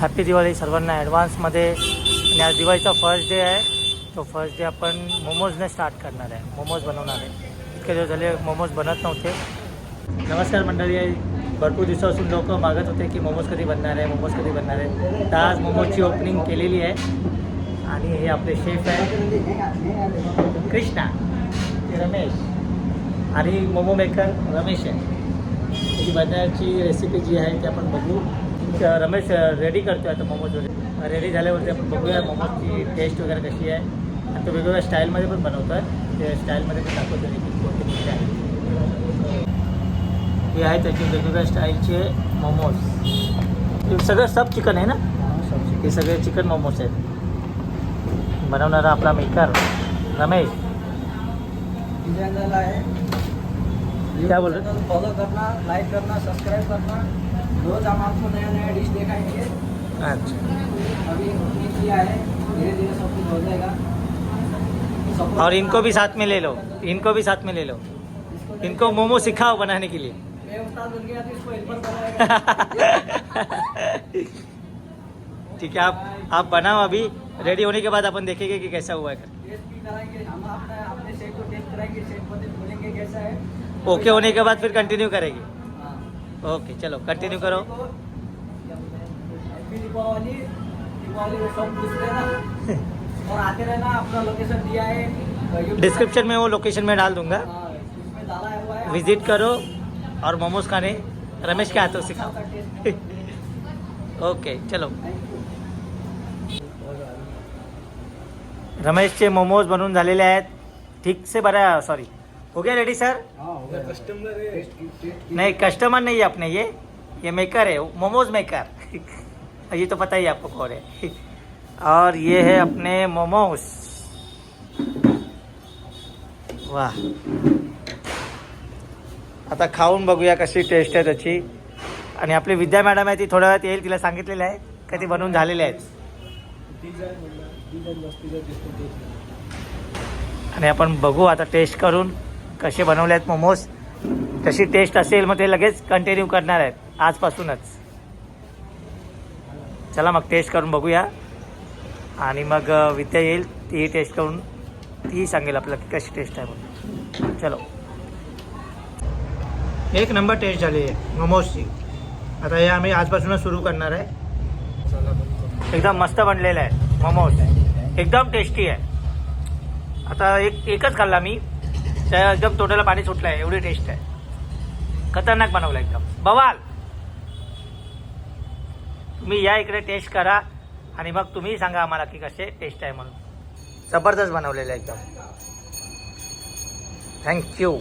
Happy Diwali सर्वांना ॲडव्हान्समध्ये आणि आज दिवाळीचा फर्स्ट डे आहे. तो फर्स्ट डे आपण मोमोजने स्टार्ट करणार आहे. मोमोज बनवणार आहे. इतके दिवस झाले मोमोज बनत नव्हते. नमस्कार मंडळी. भरपूर दिवसापासून लोक मागत होते की मोमोज कधी बनणार आहे मोमोज कधी बनणार आहे. तर आज मोमोजची ओपनिंग केलेली आहे. आणि हे आपले शेफ आहे. कृष्णा. रमेश. आणि मोमो मेकर रमेश आहे. त्याची बनण्याची रेसिपी जी आहे ती आपण बघू. रमेश रेडी करतो आहे आता मोमोज वगैरे. रेडी झाल्यावरती आपण बघूया मोमोजची टेस्ट वगैरे कशी आहे. आणि तो वेगवेगळ्या स्टाईलमध्ये पण बनवतो आहे ते स्टाईलमध्ये पण दाखवतो कोणते कोणते आहे. हे आहे त्याचे वेगवेगळ्या स्टाईलचे मोमोज सगळं सब चिकन आहे ना? हे सगळे चिकन मोमोज आहेत. बनवणारा आपला मेकर रमेश. क्या बोल रहे? फॉलो करना लाइक करना सब्सक्राइब करना. रोज हम आपको नया नया डिश दिखाएँगे। अच्छा। अभी opening किया है धीरे धीरे सब कुछ हो जाएगा। और इनको भी साथ में ले लो। इनको भी साथ में ले लो। इनको मोमो सिखाओ बनाने के लिए। ठीक है आप आप बनाओ अभी। रेडी होने के बाद अपन देखेंगे कि कैसा हुआ है। ओके होने के बाद फिर कंटिन्यू करेंगे। ओके चलो कंटिन्यू करो। और आते रहना अपना लोकेशन दिया है डिस्क्रिप्शन में वो लोकेशन में डाल दूँगा। विज़िट करो और मोमोज खाने। रमेश के हाथों से खाओ ओके चलो। रमेशचे मोमोज बनवून झालेले ठीक से बरा सॉरी हो गया रेडी सर नहीं कस्टमर नहीं है अपने ये ये मेकर है मोमोज मेकर ये तो पता ही है आपको कौन है। और ये है अपने मोमोज वाह। आता खाऊन बघूया कशी टेस्ट आहे त्याची. आणि आपली विद्या मॅडम आहे ती थोड्या वेळात येईल तिला सांगितलेलं आहे का ती बनवून झालेले आहेत. आणि आपण बघू आता टेस्ट करून. कसे बनवले आहेत मोमोज कशी टेस्ट असेल मग ते लगेच कंटिन्यू करणार आहेत आजपासूनच. चला मग टेस्ट करून बघूया. आणि मग विद्या येईल ती टेस्ट करून ती सांगेल आपल्याला की कशी टेस्ट आहे म्हणून. चलो. एक नंबर टेस्ट झाली आहे मोमोजची. आता हे आम्ही आजपासूनच सुरू करणार आहे. एकदम मस्त बनलेलं आहे मोमोज. एकदम टेस्टी आहे. आता एक एकच खाल्ला मी. त्या एकदम तोंडाला पाणी सुटलं आहे एवढी टेस्ट आहे. खतरनाक बनवलं एकदम. बवाल! तुम्ही या इकडे टेस्ट करा आणि मग तुम्ही सांगा आम्हाला की कसे टेस्ट आहे म्हणून. जबरदस्त बनवलेलं आहे एकदम. थँक्यू